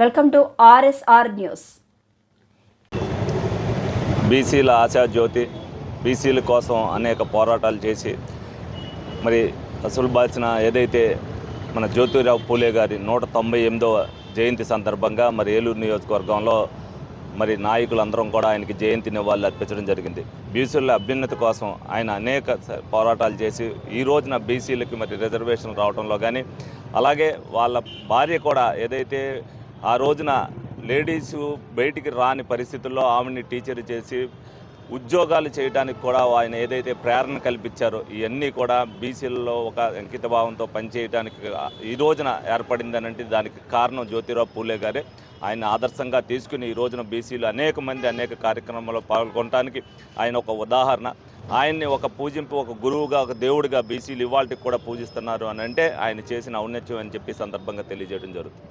Welcome to RSR news. బీసీల ఆశాజ్యోతి బీసీల కోసం అనేక పోరాటాలు చేసి మరి అసలు బాల్చిన ఏదైతే మన జ్యోతిరావు పూలే గారి నూట తొంభై ఎనిమిదవ జయంతి సందర్భంగా మరి ఏలూరు నియోజకవర్గంలో మరి నాయకులందరం కూడా ఆయనకి జయంతి నివాళులు అర్పించడం జరిగింది. బీసీల అభ్యున్నతి కోసం ఆయన అనేక పోరాటాలు చేసి ఈ రోజున బీసీలకి మరి రిజర్వేషన్ రావడంలో కానీ అలాగే వాళ్ళ భార్య కూడా ఏదైతే ఆ రోజున లేడీస్ బయటికి రాని పరిస్థితుల్లో ఆమెని టీచర్ చేసి ఉద్యోగాలు చేయడానికి కూడా ఆయన ఏదైతే ప్రేరణ కల్పించారో ఇవన్నీ కూడా బీసీలలో ఒక అంకిత భావంతో పనిచేయడానికి ఈ రోజున ఏర్పడిందనంటే దానికి కారణం జ్యోతిరావు పూలే గారే. ఆయన ఆదర్శంగా తీసుకుని ఈ రోజున బీసీలు అనేక మంది అనేక కార్యక్రమాల్లో పాల్గొనడానికి ఆయన ఒక ఉదాహరణ. ఆయన్ని ఒక పూజింపు ఒక గురువుగా ఒక దేవుడిగా బీసీలు ఇవాళకి కూడా పూజిస్తున్నారు అని అంటే ఆయన చేసిన ఔన్నత్యం అని చెప్పి సందర్భంగా తెలియజేయడం జరుగుతుంది.